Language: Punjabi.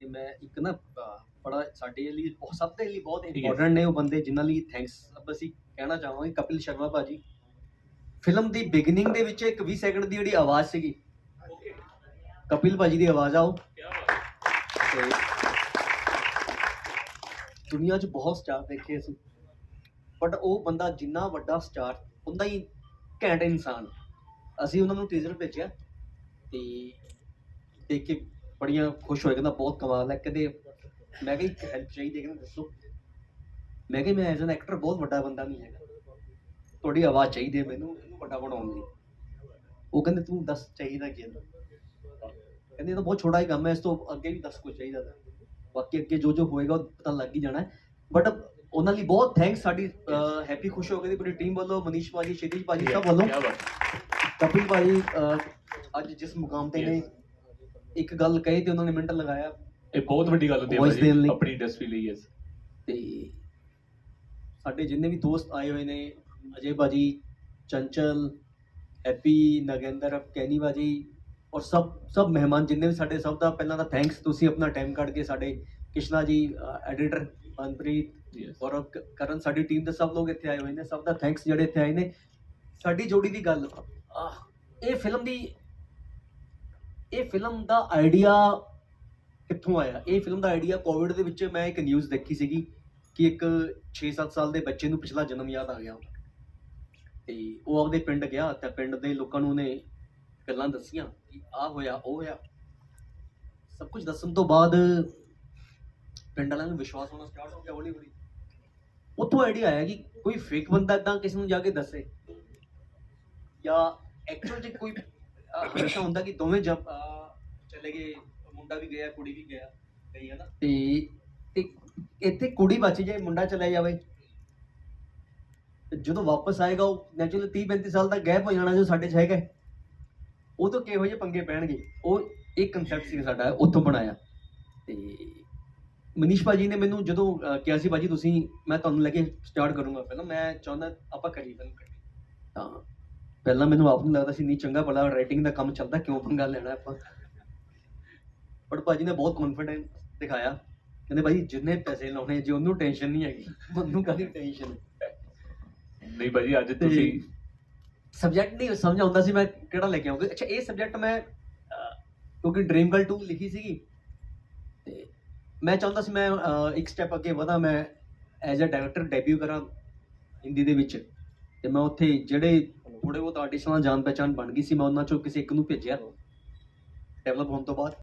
ਤੇ ਮੈਂ ਇੱਕ ਨਾ ਬੜਾ ਸਾਡੇ ਲਈ ਬਹੁਤ- ਸਭ ਦੇ ਲਈ ਬਹੁਤ। ਇੰਪੋਰਟੈਂਟ ਨੇ ਉਹ ਬੰਦੇ ਜਿਨ੍ਹਾਂ ਲਈ ਥੈਂਕਸ ਅਸੀਂ ਕਹਿਣਾ ਚਾਹਾਂਗੇ ਕਪਿਲ ਸ਼ਰਮਾ ਭਾਜੀ। ਫਿਲਮ ਦੀ ਬਿਗਨਿੰਗ ਦੇ ਵਿੱਚ ਇੱਕ 20 ਸੈਕਿੰਡ ਦੀ ਜਿਹੜੀ ਆਵਾਜ਼ ਸੀਗੀ। ਕਪਿਲ ਭਾਜੀ ਦੀ ਆਵਾਜ਼ ਆਓ। ਤੇ ਦੁਨੀਆ 'ਚ ਬਹੁਤ ਸਟਾਰ ਦੇਖੇ ਅਸੀਂ। ਬਟ ਉਹ ਬੰਦਾ ਜਿੰਨਾ ਵੱਡਾ ਸਟਾਰ ਹੁੰਦਾ ਹੀ ਘੈਂਟ ਇਨਸਾਨ। ਅਸੀਂ ਉਹਨਾਂ ਨੂੰ ਟੀਜ਼ਰ ਭੇਜਿਆ ਤੇ ਦੇਖ ਕੇ ਬੜੀਆਂ ਖੁਸ਼ ਹੋਏ ਕਹਿੰਦਾ ਬਹੁਤ ਕਮਾਲ ਹੈ। ਕਹਿੰਦੇ ਮੈਂ ਕਿਹਾ ਇੱਕ ਹੈਲਪ ਚਾਹੀਦੀ ਹੈ ਕਹਿੰਦਾ ਦੱਸੋ। ਮੈਂ ਕਿਹਾ ਮੈਂ ਐਜ਼ ਐਨ ਐਕਟਰ ਬਹੁਤ ਵੱਡਾ ਬੰਦਾ ਨਹੀਂ ਹੈਗਾ। ਤੁਹਾਡੀ ਆਵਾਜ਼ ਚਾਹੀਦੀ ਹੈ ਮੈਨੂੰ ਇਹਨੂੰ ਵੱਡਾ ਬਣਾਉਣ ਲਈ। ਉਹ ਕਹਿੰਦੇ ਤੂੰ ਦੱਸ ਚਾਹੀਦਾ ਕੀ ਹੈ ਕਹਿੰਦੇ ਇਹ ਤਾਂ ਬਹੁਤ ਛੋਟਾ ਹੀ ਕੰਮ ਹੈ ਇਸ ਤੋਂ ਅੱਗੇ ਵੀ ਦੱਸ ਕੁਝ ਚਾਹੀਦਾ ਤਾਂ। ਬਾਕੀ ਅੱਗੇ ਜੋ ਜੋ ਹੋਏਗਾ ਉਹ ਪਤਾ ਲੱਗ ਹੀ ਜਾਣਾ ਬਟ ਉਹਨਾਂ ਲਈ ਬਹੁਤ ਥੈਂਕਸ ਸਾਡੀ ਹੈਪੀ ਖੁਸ਼ ਹੋ ਗਏ ਦੀ ਪੂਰੀ ਟੀਮ ਵੱਲੋਂ ਮਨੀਸ਼ ਭਾਜੀ ਸ਼ਿਤੀਜ ਭਾਜੀ ਸਭ ਵੱਲੋਂ। ਕਪਿਲ ਭਾਜੀ ਅੱਜ ਜਿਸ ਮੁਕਾਮ ਤੇ ਨੇ ਇੱਕ ਗੱਲ ਕਹੀ ਤੇ ਉਹਨਾਂ ਨੇ ਮਿੰਟ ਲਗਾਇਆ। ਇਹ ਬਹੁਤ ਵੱਡੀ ਗੱਲ ਹੁੰਦੀ ਹੈ Voice ਦੇਣ ਲਈ। ਭਾਜੀ ਆਪਣੀ ਇੰਡਸਟਰੀ ਲਈ ਯੈਸ ਤੇ ਸਾਡੇ ਜਿੰਨੇ ਵੀ ਦੋਸਤ ਆਏ ਹੋਏ ਨੇ ਅਜੇ ਭਾਜੀ ਚੰਚਲ ਹੈਪੀ ਨਗੇਂਦਰ ਕੈਨੀ ਭਾਜੀ ਔਰ ਸਭ ਸਭ ਮਹਿਮਾਨ ਜਿੰਨੇ ਵੀ ਸਾਡੇ ਸਭ ਦਾ ਪਹਿਲਾਂ ਤਾਂ ਥੈਂਕਸ ਤੁਸੀਂ ਆਪਣਾ ਟਾਈਮ ਕੱਢ ਕੇ ਸਾਡੇ ਕਿਸ਼ਨਾ ਜੀ ਐਡੀਟਰ ਮਨਪ੍ਰੀਤ ਔਰ ਕ- ਕਰਨ ਸਾਡੀ ਟੀਮ ਦੇ ਸਭ ਲੋਕ ਇੱਥੇ ਆਏ ਹੋਏ ਨੇ ਸਭ ਦਾ ਥੈਂਕਸ ਜਿਹੜੇ ਇੱਥੇ ਆਏ ਨੇ। ਸਾਡੀ ਜੋੜੀ ਦੀ ਗੱਲ ਆਹ, ਇਹ ਫਿਲਮ ਦੀ ਇਹ ਫਿਲਮ ਦਾ ਆਈਡੀਆ ਕਿੱਥੋਂ ਆਇਆ? ਇਹ ਫਿਲਮ ਦਾ ਆਈਡੀਆ ਕੋਵਿਡ ਦੇ ਵਿੱਚ ਮੈਂ ਇੱਕ ਨਿਊਜ਼ ਦੇਖੀ ਸੀਗੀ ਕਿ ਇੱਕ 6-7 ਸਾਲ ਦੇ ਬੱਚੇ ਨੂੰ ਪਿਛਲਾ ਜਨਮ ਯਾਦ ਆ ਗਿਆ ਤੇ ਉਹ ਆਪਦੇ ਪਿੰਡ ਗਿਆ ਤੇ ਪਿੰਡ ਦੇ ਲੋਕਾਂ ਨੂੰ ਉਹਨੇ ਗੱਲਾਂ ਦੱਸੀਆਂ ਕਿ ਆ ਹੋਇਆ, ਉਹ ਹੋਇਆ। ਸਭ ਕੁਝ ਦੱਸਣ ਤੋਂ ਬਾਅਦ ਪਿੰਡ ਵਾਲਿਆਂ ਨੂੰ ਵਿਸ਼ਵਾਸ ਹੋਣਾ ਸਟਾਰਟ ਹੋ ਗਿਆ ਹੌਲੀ ਹੌਲੀ। ਉੱਥੋਂ ਆਈਡੀਆ ਆਇਆ ਕਿ ਕੋਈ ਫੇਕ ਬੰਦਾ ਇਦਾਂ ਕਿਸੇ ਨੂੰ ਜਾ ਕੇ ਦੱਸੇ ਜਾਂ ਐਕਚੁਅਲ ਚ ਕੋਈ ਹਮੇਸ਼ਾ ਹੁੰਦਾ ਕਿ ਦੋਵੇਂ ਜਬ ਅਹ, ਚਲੇ ਗਏ ਮੁੰਡਾ ਵੀ ਗਿਆ ਕੁੜੀ ਵੀ ਗਿਆ ਗਈ ਹੈ ਨਾ ਤੇ ਤੇ ਇੱਥੇ ਕੁੜੀ ਬਚ ਜਾਏ ਮੁੰਡਾ ਚਲਾ ਜਾਵੇ। ਤੇ ਜਦੋਂ ਵਾਪਸ ਆਏਗਾ ਉਹ ਨੈਚੁਰਲੀ 30 35 ਸਾਲ ਦਾ ਗੈਪ ਹੋ ਜਾਣਾ ਜੋ ਸਾਡੇ ਚ ਹੈਗਾ। ਉਹ ਤੋਂ ਕਿਹੋ ਜਿਹੇ ਪੰਗੇ ਪੈਣਗੇ? ਉਹ ਇੱਕ ਕਨਸੈਪਟ ਸੀ ਸਾਡਾ ਉੱਥੋਂ ਬਣਾਇਆ। ਤੇ ਮਨੀਸ਼ ਭਾਜੀ ਨੇ ਮੈਨੂੰ ਜਦੋਂ ਅਹ, ਕਿਹਾ ਸੀ ਭਾਜੀ ਤੁਸੀਂ ਮੈਂ ਤੁਹਾਨੂੰ ਲੈ ਕੇ ਸਟਾਰਟ ਕਰੂੰਗਾ ਪਹਿਲਾਂ ਮੈਂ ਚਾਹੁੰਦਾ ਆਪਾਂ ਕਰੀਏ ਫਿਲਮ ਕੱਢੀ। ਤਾਂ ਪਹਿਲਾਂ ਮੈਨੂੰ ਆਪ ਨੂੰ ਲੱਗਦਾ ਸੀ ਨਹੀਂ ਚੰਗਾ ਭਲਾ ਰਾਈਟਿੰਗ ਦਾ ਕੰਮ ਚੱਲਦਾ ਕਿਉਂ ਪੰਗਾ ਲੈਣਾ ਆਪਾਂ? ਬਟ ਭਾਜੀ ਨੇ ਬਹੁਤ ਕੌਨਫੀਡੈਂਸ ਦਿਖਾਇਆ। ਕਹਿੰਦੇ ਭਾਜੀ ਜਿੰਨੇ ਪੈਸੇ ਲਾਉਣੇ ਜੇ ਉਹਨੂੰ ਟੈਨਸ਼ਨ ਨਹੀਂ ਹੈਗੀ ਮੈਨੂੰ ਕਾਹਦੀ ਟੈਨਸ਼ਨ ਨਹੀਂ ਭਾਜੀ ਅੱਜ ਤੁਸੀਂ ਸਬਜੈਕਟ ਨਹੀਂ ਸਮਝ ਆਉਂਦਾ ਸੀ ਮੈਂ ਕਿਹੜਾ ਲੈ ਕੇ ਆਉਂਗਾ ਅੱਛਾ ਇਹ ਸਬਜੈਕਟ ਮੈਂ ਕਿਉਂਕਿ ਡ੍ਰੀਮ ਗਰਲ 2 ਲਿਖੀ ਸੀਗੀ ਤੇ ਮੈਂ ਚਾਹੁੰਦਾ ਸੀ ਮੈਂ ਇੱਕ ਸਟੈਪ ਅੱਗੇ ਵਧਾਂ ਮੈਂ ਐਜ਼ ਅ ਡਾਇਰੈਕਟਰ ਡੈਬਿਊ ਕਰਾਂ ਹਿੰਦੀ ਦੇ ਵਿੱਚ। ਤੇ ਮੈਂ ਉੱਥੇ ਜਿਹੜੇ ਥੋੜੇ ਬਹੁਤ ਆਰਟਿਸਟਾਂ ਨਾਲ ਜਾਣ ਪਹਿਚਾਣ ਬਣ ਗਈ ਸੀ, ਮੈਂ ਉਹਨਾਂ ਚੋਂ ਕਿਸੇ ਇੱਕ ਨੂੰ ਭੇਜਿਆ। ਡਿਵੈਲਪ ਹੋਣ ਤੋਂ ਬਾਅਦ।